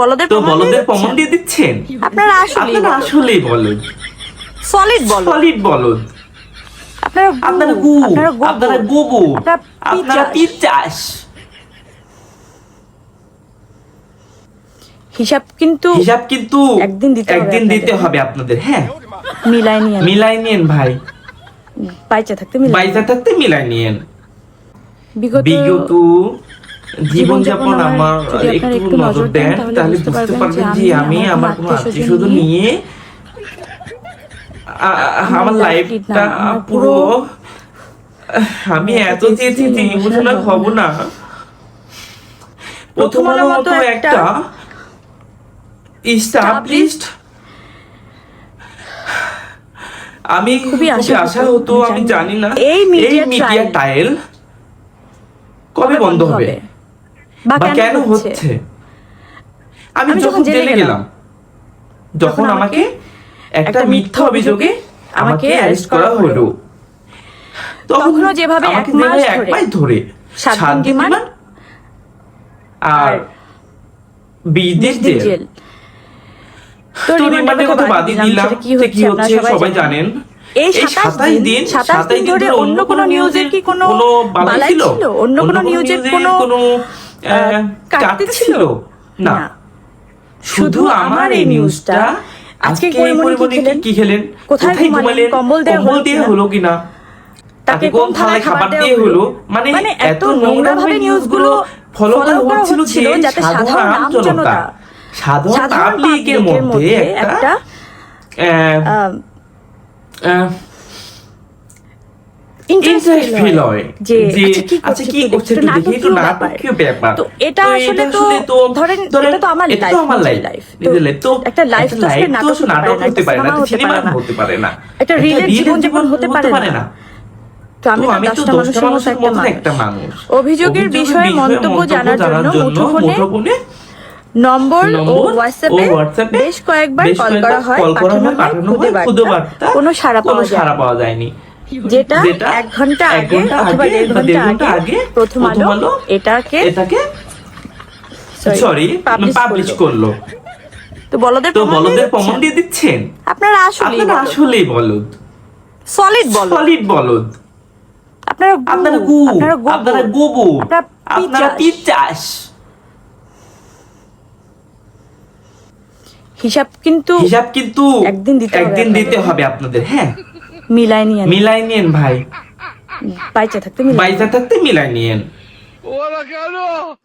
বলদের তো বলদের প্রমাণ দিয়ে দিচ্ছেন? আপনারা আপনারা আসলেই বলদ। সলিড বল সলিড বলদ। আপনারা গু। আপনারা গোবর। আপনারা পিচাস। হিসাব কিন্তু হিসাব কিন্তু একদিন দিতে একদিন দিতে হবে আপনাদের হ্যাঁ। মিলাই নিয়ে মিলাই নিয়েন ভাই। বাইচা থাকতে মিলাই থাকতে মিলাই নিয়েন। বিগত বিগত জীবনযাপন আমার একটু নজর দেন তাহলে বুঝতে পারবেন যে আমি আমার কোনো আত্মীয় নিয়ে আমার লাইফটা পুরো আমি এত চেয়েছি যে ইমোশনাল হব না। প্রথমবার মতো একটা ইস্টাবলিশড আমি খুবই আশা হতো, আমি জানি। না। এই মিডিয়া টাইল কবে বন্ধ হবে? বা কেন হচ্ছে? আমি যখন জেলে গেলাম যখন আমাকে একটা মিথ্যা অভিযোগে আমাকে অ্যারেস্ট করা হলো তখনও যেভাবে এক মাস ধরে সাত দিন আর বিদেশ জেল। তো রিমান্ডের কথা বাদই দিলাম কি হচ্ছে সবাই জানেন। এই এই সাতাশ দিন সাতাশ দিন ধরে অন্য কোনো নিউজের কি কোনো বালাই ছিল? অন্য কোনো নিউজের কোনো আহ, কাটতে ছিল? না। শুধু আমার এই নিউজটা আজকে পরিমণি কি খেলেন? কোথায় ঘুমালেন? কম্বল দেয়া হলো কিনা? তাকে কোন থালায় খাবার দিয়ে হলো? মানে এত নোংরা ভাবে নিউজগুলো ফলো করা হচ্ছিল যে সাধারণ আমজনতা। সাধারণ পাবলিকের মধ্যে একটা ইন্টারেস্ট ইন্টারেস্ট ফিল হয়। যে যে আচ্ছা কি আচ্ছা করছে একটু দেখি একটু নাটকীয় ব্যাপার। তো এটা আসলে তো ধরেন এটা তো আমার লাইফ আমার লাইফ তো একটা লাইফ তো নাটক নাটক হতে পারে না সিনেমা সিনেমা হতে হতে পারে না। একটা একটা রিয়েল real জীবনযাপন হতে পারে না। আমি তো দশটা দশটা মানুষের মতো একটা মানুষ। অভিযোগের বিষয়ে মন্তব্য জানার জন্য মুঠোফোনে নম্বর ও হোয়াটসঅ্যাপে বেশ কয়েকবার কল করা হয় পাঠানো খুদে বার্তা কোনো সাড়া পাওয়া যায়নি যেটা এক ঘণ্টা আগে অথবা দেড় ঘণ্টা আগে প্রথম আলো এটাকে এটাকে সরি পাবলিশ করল। তো বলদের তো বলদের প্রমাণ দিয়ে দিচ্ছেন? আপনারা আসলেই বলদ। সলিড বল সলিড বলদ। আপনারা আপনারা গু আপনারা। আপনারা পিচাস। হিসাব কিন্তু হিসাব কিন্তু একদিন দিতে একদিন দিতে হবে আপনাদের হ্যাঁ। মিলাই নিয়ে মিলাই নিয়েন ভাই। বাইচা থাকতে বাইসা থাকতে মিলাই নিয়েন ¡Hola, Carlos!